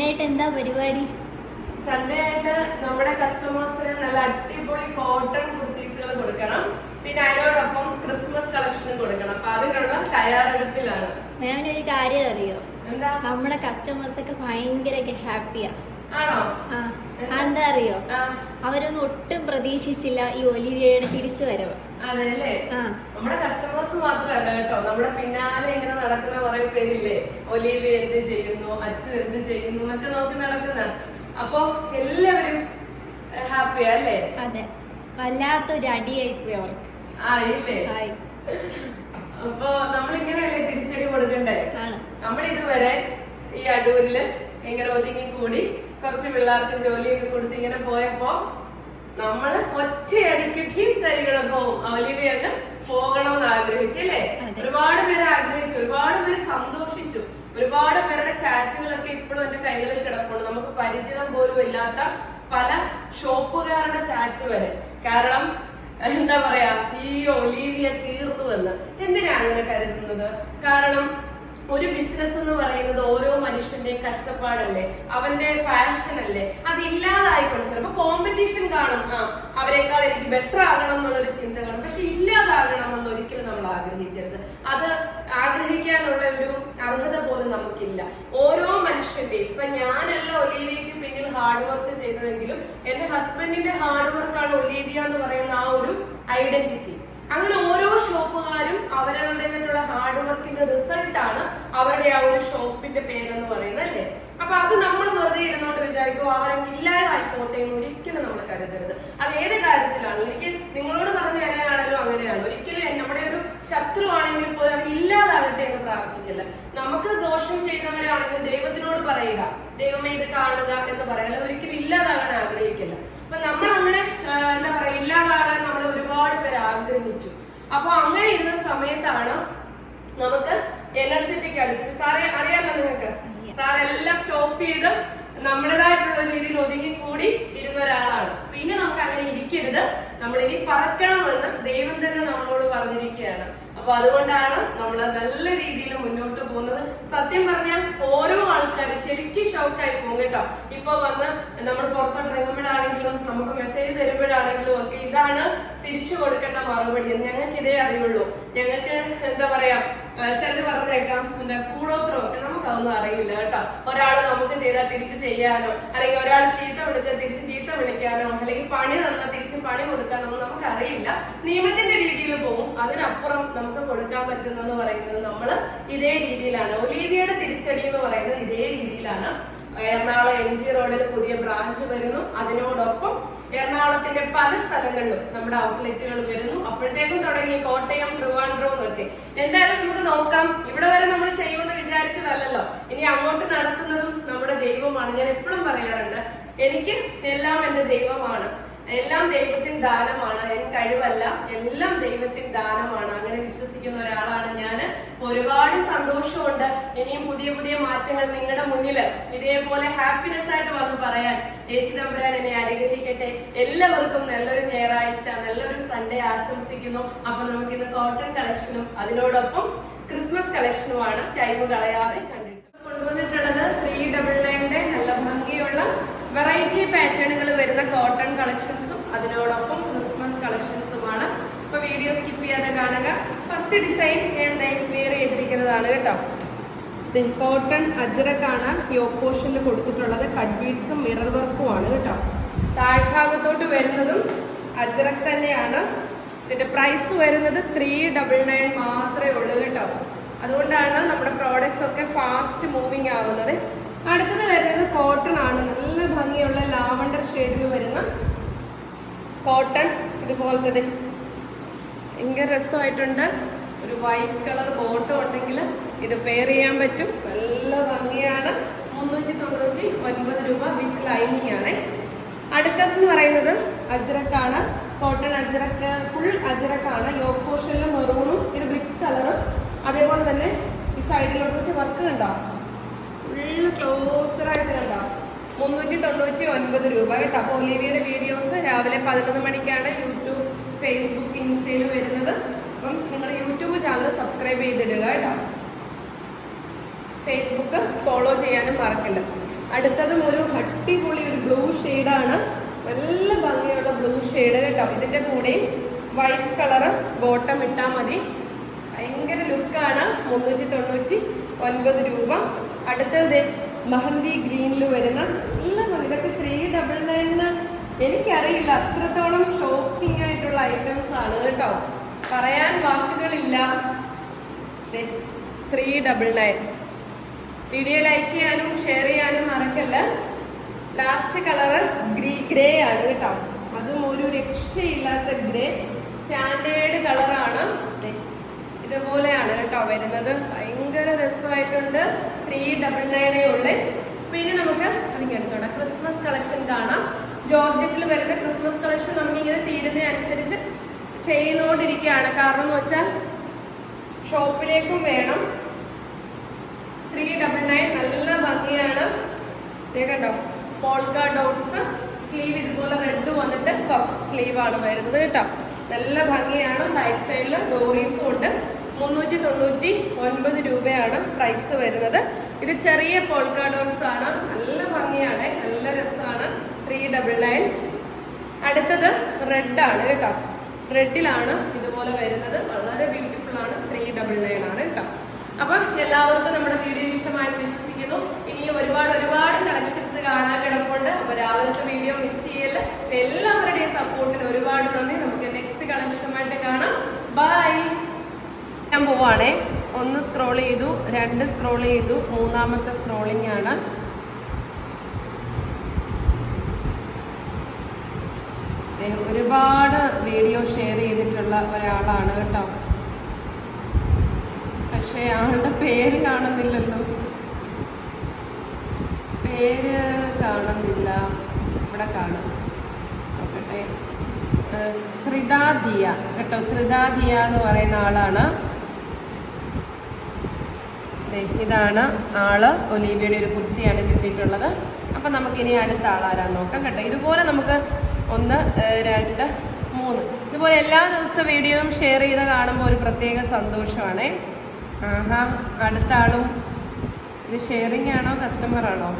Sunday ആയിട്ട് എന്താ പരിപാടി? സൺഡേ ആയിട്ട് നമ്മുടെ കസ്റ്റമേഴ്സിന് നല്ല അടിപൊളി കോട്ടൺ കുർത്തീസുകൾ കൊടുക്കണം. പിന്നെ അതിനോടൊപ്പം ക്രിസ്മസ് കളക്ഷനും കൊടുക്കണം. അപ്പൊ അതിനുള്ള തയ്യാറെടുപ്പിലാണ്. ഞാൻ ഒരു കാര്യം അറിയോ? എന്താ? നമ്മുടെ കസ്റ്റമേഴ്സ് ഒക്കെ ഭയങ്കര ഹാപ്പിയാ ആണോ? എന്താ? അറിയോ? അവരൊന്നും ഒട്ടും പ്രതീക്ഷിച്ചില്ല ഈ ഒലിവിയയുടെ തിരിച്ചു വരവ്. അതെ നമ്മുടെ കസ്റ്റമേഴ്സ് മാത്രമല്ല കേട്ടോ. നമ്മുടെ പിന്നാലെ ഇങ്ങനെ നടക്കുന്ന കുറെ പേരില്ലേ? ഒലീവ് എന്ത് ചെയ്യുന്നു അച്ഛൻ എന്ത് ചെയ്യുന്നു എന്നൊക്കെ നോക്കി നടക്കുന്ന. അപ്പൊ എല്ലാവരും ഹാപ്പിയാ അല്ലേ? അതെ. വല്ലാത്തൊരു അടിയായി പോയി അവർക്ക്. ആ ഇല്ലേ? ആയി അപ്പൊ നമ്മളിങ്ങനെയല്ലേ തിരിച്ചടി കൊടുക്കണ്ടേ? നമ്മളിതുവരെ നമ്മൾ ഇതുവരെ ഈ അടൂരിൽ ഇങ്ങനെ ഒതുങ്ങി കൂടി കുറച്ച് പിള്ളേർക്ക് ജോലിയൊക്കെ കൊടുത്ത് ഇങ്ങനെ പോയപ്പോ നമ്മൾ ഒറ്റയടിക്ക് ടീം തരികളോ ഒലിവി അങ്ങ് പോകണമെന്ന് ആഗ്രഹിച്ചില്ലേ അതെ. ഒരുപാട് പേര് ആഗ്രഹിച്ചു ഒരുപാട് പേര് സന്തോഷിച്ചു. ഒരുപാട് പേരുടെ ചാറ്റുകളൊക്കെ ഇപ്പോഴും എന്റെ കൈകളിൽ കിടപ്പുണ്ട്. നമുക്ക് പരിചയം പോലും ഇല്ലാത്ത പല ഷോപ്പുകാരുടെ ചാറ്റ് വരെ. കാരണം എന്താ പറയാ ഈ ഒലീവിയ തീർന്നു എന്ന് എന്തിനാ അങ്ങനെ കരുതുന്നത്? കാരണം ഒരു ബിസിനസ് എന്ന് പറയുന്നത് ഓരോ മനുഷ്യന്റെയും കഷ്ടപ്പാടല്ലേ? അവന്റെ പാഷൻ അല്ലേ? അത് ഇല്ലാതായിക്കൊണ്ട് ചിലപ്പോ കോമ്പറ്റീഷൻ കാണും. ആ അവരെക്കാൾ എനിക്ക് ബെറ്റർ ആകണം എന്നുള്ളൊരു ചിന്ത കാണും. പക്ഷെ ഇല്ലാതാകണം എന്ന് ഒരിക്കലും നമ്മൾ ആഗ്രഹിക്കരുത്. അത് ആഗ്രഹിക്കാനുള്ള ഒരു അർഹത പോലും നമുക്കില്ല. ഓരോ മനുഷ്യന്റെയും ഇപ്പൊ ഞാനല്ല ഒലീവിയക്ക് പിന്നിൽ ഹാർഡ് വർക്ക് ചെയ്തതെങ്കിലും എന്റെ ഹസ്ബൻഡിന്റെ ഹാർഡ് വർക്കാണ് ഒലീവിയ എന്ന് പറയുന്ന ആ ഒരു ഐഡന്റിറ്റി അങ്ങനെ ഓരോ ഷോപ്പുകാരും അവരവരുടേതായിട്ടുള്ള ഹാർഡ് വർക്കിന്റെ റിസൾട്ടാണ് അവരുടെ ആ ഒരു ഷോപ്പിന്റെ പേരെന്ന് പറയുന്നത് അല്ലേ? അപ്പൊ അത് നമ്മൾ വെറുതെ ഇരുന്നോട്ട് വിചാരിക്കും അവരങ്ങ് ഇല്ലാതായിക്കോട്ടെ എന്ന് ഒരിക്കലും നമ്മൾ കരുതരുത്. അത് ഏത് കാര്യത്തിലാണ് എനിക്ക് നിങ്ങളോട് പറഞ്ഞു തരാനാണല്ലോ അങ്ങനെയാണ് ഒരിക്കലും നമ്മുടെ ഒരു ശത്രു ആണെങ്കിൽ പോലും ഇല്ലാതാകട്ടെ എന്ന് പ്രാർത്ഥിക്കില്ല. നമുക്ക് ദോഷം ചെയ്യുന്നവരാണെങ്കിൽ ദൈവത്തിനോട് പറയുക ദൈവമേ ഇത് കാണുക എന്ന് പറയാൻ ഒരിക്കലും ഇല്ലാതാകാൻ ആഗ്രഹിക്കില്ല. അപ്പൊ നമ്മൾ അങ്ങനെ എന്താ പറയാ ഇല്ലാതാകാൻ നമ്മൾ ഒരുപാട് പേര് ആഗ്രഹിച്ചു. അപ്പൊ അങ്ങനെ ഇരുന്ന സമയത്താണ് നമുക്ക് എനർജറ്റിക് ആണ്. സാറേ അറിയാമല്ലോ നിങ്ങൾക്ക്? സാർ എല്ലാം സ്റ്റോപ്പ് ചെയ്ത് നമ്മുടേതായിട്ടുള്ള രീതിയിൽ ഒതുങ്ങി കൂടി ഇരുന്ന ഒരാളാണ്. പിന്നെ നമുക്ക് അങ്ങനെ ഇരിക്കരുത് നമ്മൾ ഇനി പറക്കണമെന്ന് ദൈവം തന്നെ നമ്മളോട് പറഞ്ഞിരിക്കുകയാണ്. അപ്പൊ അതുകൊണ്ടാണ് നമ്മൾ നല്ല രീതിയിൽ മുന്നോട്ട് പോകുന്നത്. സത്യം പറഞ്ഞാൽ ഓരോ ആൾക്കാരും ശരിക്കും ഷോക്കായി പോകും കേട്ടോ. ഇപ്പൊ വന്ന് നമ്മൾ പുറത്തോട്ട് ഇറങ്ങുമ്പോഴാണെങ്കിലും നമുക്ക് മെസ്സേജ് തരുമ്പോഴാണെങ്കിലും ഒക്കെ ഇതാണ് തിരിച്ചു കൊടുക്കേണ്ട മറുപടി ഞങ്ങൾക്ക് ഇതേ അറിയുള്ളൂ. ഞങ്ങൾക്ക് എന്താ പറയാ ചിലത് പറഞ്ഞേക്കാം എന്താ കൂടോത്രം ഒക്കെ നമുക്കതൊന്നും അറിയില്ല കേട്ടോ. ഒരാൾ നമുക്ക് ചെയ്താൽ തിരിച്ച് ചെയ്യാനോ അല്ലെങ്കിൽ ഒരാൾ ചീത്ത വിളിച്ചാൽ തിരിച്ച് ചീത്ത വിളിക്കാനോ അല്ലെങ്കിൽ പണി തന്നാൽ തിരിച്ച് പണി കൊടുക്കാനോ ഒന്നും നമുക്കറിയില്ല. നിയമത്തിന്റെ രീതിയിൽ പോകും അതിനപ്പുറം നമുക്ക് കൊടുക്കാൻ പറ്റുന്നെന്ന് പറയുന്നത് നമ്മൾ ഇതേ രീതിയിലാണ്. ഒലീവിയുടെ തിരിച്ചടി എന്ന് പറയുന്നത് ഇതേ രീതിയിലാണ്. എറണാകുളം എം ജി റോഡിൽ പുതിയ ബ്രാഞ്ച് വരുന്നു. അതിനോടൊപ്പം എറണാകുളത്തിന്റെ പല സ്ഥലങ്ങളിലും നമ്മുടെ ഔട്ട്ലെറ്റുകൾ വരുന്നു. അപ്പോഴത്തേക്കും തുടങ്ങി കോട്ടയം ട്രിവാൻഡ്രം എന്നൊക്കെ. എന്തായാലും നമുക്ക് നോക്കാം. ഇവിടെ വരെ നമ്മൾ ചെയ്യുമെന്ന് വിചാരിച്ചതല്ലല്ലോ. ഇനി അങ്ങോട്ട് നടത്തുന്നതും നമ്മുടെ ദൈവമാണ്. ഞാൻ എപ്പോഴും പറയാറുണ്ട് എനിക്ക് എല്ലാം എന്റെ ദൈവമാണ്. എല്ലാം ദൈവത്തിൻ ദാനമാണ്. എൻ കഴിവല്ല എല്ലാം ദൈവത്തിൻ ദാനമാണ്. അങ്ങനെ വിശ്വസിക്കുന്ന ഒരാളാണ് ഞാൻ ഒരുപാട് സന്തോഷമുണ്ട്. ഇനിയും പുതിയ പുതിയ മാറ്റങ്ങൾ നിങ്ങളുടെ മുന്നിൽ ഇതേപോലെ ഹാപ്പിനെസ് ആയിട്ട് വന്ന് പറയാൻ. യേശു നമ്പുരാൻ എന്നെ അനുഗ്രഹിക്കട്ടെ. എല്ലാവർക്കും നല്ലൊരു ഞായറാഴ്ച നല്ലൊരു സൺഡേ ആശംസിക്കുന്നു. അപ്പൊ നമുക്ക് ഇന്ന് കോട്ടൺ കളക്ഷനും അതിനോടൊപ്പം ക്രിസ്മസ് കളക്ഷനുമാണ് ടൈം കളയാതെ കണ്ടിട്ട്. കൊണ്ടുവന്നിട്ടുള്ളത് ത്രീ ഡബിൾ ഭംഗിയുള്ള വെറൈറ്റി പാറ്റേണുകൾ വരുന്ന കോട്ടൺ കളക്ഷൻസും അതിനോടൊപ്പം ക്രിസ്മസ് കളക്ഷൻസുമാണ് അപ്പൊ വീഡിയോ സ്കിപ്പ് ചെയ്യാതെ കാണുക. ഫസ്റ്റ് ഡിസൈൻ ഞാൻ വെയർ ചെയ്തിരിക്കുന്നതാണ് കേട്ടോ. കോട്ടൺ അജറക്കാണ് യോക്ക് പോർഷനിൽ കൊടുത്തിട്ടുള്ളത്. കട്ട് ബീഡ്സും മിറർ വർക്കുമാണ് കേട്ടോ. താഴ്ഭാഗത്തോട്ട് വരുന്നതും അജറക് തന്നെയാണ്. ഇതിന്റെ പ്രൈസ് വരുന്നത് ത്രീ ഡബിൾ നയൻ മാത്രമേ ഉള്ളൂ കേട്ടോ. അതുകൊണ്ടാണ് നമ്മുടെ പ്രോഡക്റ്റ്സ് ഒക്കെ ഫാസ്റ്റ് മൂവിങ് ആവുന്നത്. അടുത്തത് വരുന്നത് കോട്ടൺ ആണ്. നല്ല ഭംഗിയുള്ള ലാവണ്ടർ ഷെയ്ഡിൽ വരുന്ന കോട്ടൺ ഇതുപോലത്തെ ഭയങ്കര രസമായിട്ടുണ്ട്. ഒരു വൈറ്റ് കളർ ബോട്ടം ഉണ്ടെങ്കിൽ ഇത് പെയർ ചെയ്യാൻ പറ്റും. നല്ല ഭംഗിയാണ്. മുന്നൂറ്റി തൊണ്ണൂറ്റി ഒൻപത് രൂപ വിത്ത് ലൈനിങ് ആണ്. അടുത്തതെന്ന് പറയുന്നത് അജ്രക്കാണ്. കോട്ടൺ അജ്രക്ക് ഫുൾ അജ്രക്കാണ്. യോക്ക് പോർഷനിൽ മെറൂണും ഒരു ബ്രിക്ക് കളറും അതേപോലെ തന്നെ ഈ സൈഡിലോട്ടൊക്കെ വർക്ക് ഉണ്ടാവും ഫുള്ള് കണ്ടോ മുന്നൂറ്റി തൊണ്ണൂറ്റി ഒൻപത് രൂപ കേട്ടോ. അപ്പോൾ ഒലിവിയുടെ വീഡിയോസ് രാവിലെ പതിനൊന്ന് മണിക്കാണ് യൂട്യൂബ് ഫേസ്ബുക്ക് ഇൻസ്റ്റയിൽ വരുന്നത്. അപ്പം നിങ്ങൾ യൂട്യൂബ് ചാനൽ സബ്സ്ക്രൈബ് ചെയ്തിടുക കേട്ടോ. ഫേസ്ബുക്ക് ഫോളോ ചെയ്യാനും മറക്കില്ല അടുത്തതും ഒരു അടിപൊളി ഒരു ബ്ലൂ ഷെയ്ഡാണ്. നല്ല ഭംഗിയുള്ള ബ്ലൂ ഷെയ്ഡ് കേട്ടോ. ഇതിന്റെ കൂടെയും വൈറ്റ് കളറ് ബോട്ടം ഇട്ടാൽ മതി. ഭയങ്കര ലുക്കാണ്. മുന്നൂറ്റി തൊണ്ണൂറ്റി ഒൻപത് രൂപ. അടുത്തത് മഹന്തി ഗ്രീനിൽ വരുന്ന എനിക്കറിയില്ല അത്രത്തോളം ഷോക്കിംഗ് ആയിട്ടുള്ള ഐറ്റംസ് ആണ് കേട്ടോ. പറയാൻ വാക്കുകളില്ല. Three double nine video like ചെയ്യാനും ഷെയർ ചെയ്യാനും മറക്കല്ല. ലാസ്റ്റ് കളറ് ഗ്രീ ഗ്രേ ആണ് കേട്ടോ. അതും ഒരു രക്ഷയില്ലാത്ത ഗ്രേ സ്റ്റാൻഡേർഡ് കളറാണ് ഇതുപോലെയാണ് കേട്ടോ വരുന്നത്. ഭയങ്കര രസമായിട്ടുണ്ട്. ത്രീ ഡബിൾ നയനേ ഉള്ളേ. പിന്നെ നമുക്ക് അതിങ്ങനെ എടുത്തോടാം. ക്രിസ്മസ് കളക്ഷൻ കാണാം. ജോർജറ്റിൽ വരുന്ന ക്രിസ്മസ് കളക്ഷൻ നമുക്കിങ്ങനെ തീരുന്നതനുസരിച്ച് ചെയ്യുന്നോണ്ടിരിക്കുകയാണ്. കാരണം എന്ന് വെച്ചാൽ ഷോപ്പിലേക്കും വേണം. ത്രീ ഡബിൾ നയൻ നല്ല ഭംഗിയാണ്. കണ്ടോ പോൾക്ക ഡോട്ട്സ് സ്ലീവ് ഇതുപോലെ റെഡ് വന്നിട്ട് പഫ് സ്ലീവ് ആണ് വരുന്നത് കേട്ടോ. നല്ല ഭംഗിയാണ്. ബാക്ക് സൈഡിൽ ഡോറീസും ഉണ്ട്. മുന്നൂറ്റി തൊണ്ണൂറ്റി ഒൻപത് രൂപയാണ് പ്രൈസ് വരുന്നത്. ഇത് ചെറിയ പോൾക്ക ഡോട്ട്സ് ആണ് നല്ല ഭംഗിയാണ്. നല്ല രസമാണ്. ത്രീ ഡബിൾ നയൻ അടുത്തത് റെഡാണ് കേട്ടോ. റെഡിലാണ് ഇതുപോലെ വരുന്നത്. വളരെ ബ്യൂട്ടിഫുൾ ആണ്. ത്രീ ഡബിൾ നയൻ ആണ് കേട്ടോ. അപ്പൊ എല്ലാവർക്കും നമ്മുടെ വീഡിയോ ഇഷ്ടമായി വിശ്വസിക്കുന്നു. ഇനി ഒരുപാട് ഒരുപാട് കളക്ഷൻസ് കാണാൻ കിടപ്പുണ്ട്. അപ്പൊ രാവിലത്തെ വീഡിയോ മിസ് ചെയ്യല്ല. എല്ലാവരുടെയും സപ്പോർട്ടിന് ഒരുപാട് നന്ദി. നമുക്ക് നെക്സ്റ്റ് കളക്ഷനുമായിട്ട് കാണാം. ബൈ ഞാൻ പോവാണേ. ഒന്ന് സ്ക്രോൾ ചെയ്തു രണ്ട് സ്ക്രോൾ ചെയ്തു മൂന്നാമത്തെ സ്ക്രോളിംഗ് ആണ്. ദേ, ഒരുപാട് വീഡിയോ ഷെയർ ചെയ്തിട്ടുള്ള ഒരാളാണ് കേട്ടോ. പക്ഷേ ആളുടെ പേര് കാണുന്നില്ലല്ലോ. പേര് കാണുന്നില്ല. ഇവിടെ കാണും. നോക്കട്ടെ. ശ്രിതാദിയ കേട്ടോ ശ്രിതാദിയ എന്ന് പറയുന്ന ആളാണ്. ഇതാണ് ആൾ. ഒലീവിയുടെ ഒരു കുർത്തിയാണ് കിട്ടിയിട്ടുള്ളത്. അപ്പം നമുക്കിനി അടുത്ത ആളാരാൻ നോക്കാം കേട്ടോ. ഇതുപോലെ നമുക്ക് ഒന്ന് രണ്ട് മൂന്ന്. ഇതുപോലെ എല്ലാ ദിവസവും വീഡിയോയും ഷെയർ ചെയ്ത് കാണുമ്പോൾ ഒരു പ്രത്യേക സന്തോഷമാണ്. ആഹാ അടുത്ത ആളും ഇത് ഷെയറിംഗ് ആണോ കസ്റ്റമർ ആണോ?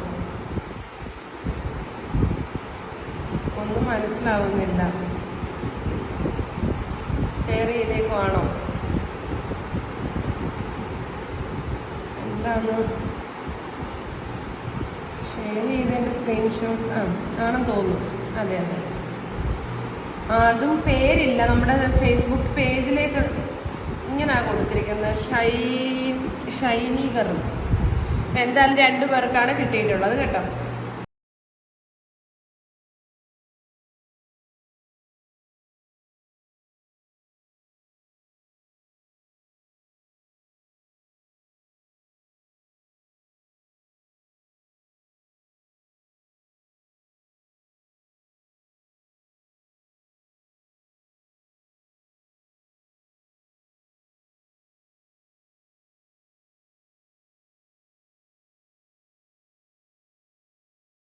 ഒന്നും മനസ്സിലാവുന്നില്ല. ഷെയർ ചെയ്തേക്കുവാണോ എന്താണ് ഷെയർ ചെയ്തതിന്റെ സ്ക്രീൻഷോട്ട് ആ ആണെന്ന് തോന്നുന്നു. അതെ അതെ. അതും പേരില്ല. നമ്മുടെ ഫേസ്ബുക്ക് പേജിലേക്ക് ഇങ്ങനെയാണ് കൊടുത്തിരിക്കുന്നത്. ഷൈനി ഷൈനി കറും എന്തായാലും രണ്ടു പേർക്കാണ് കിട്ടിയിട്ടുള്ളത് കേട്ടോ.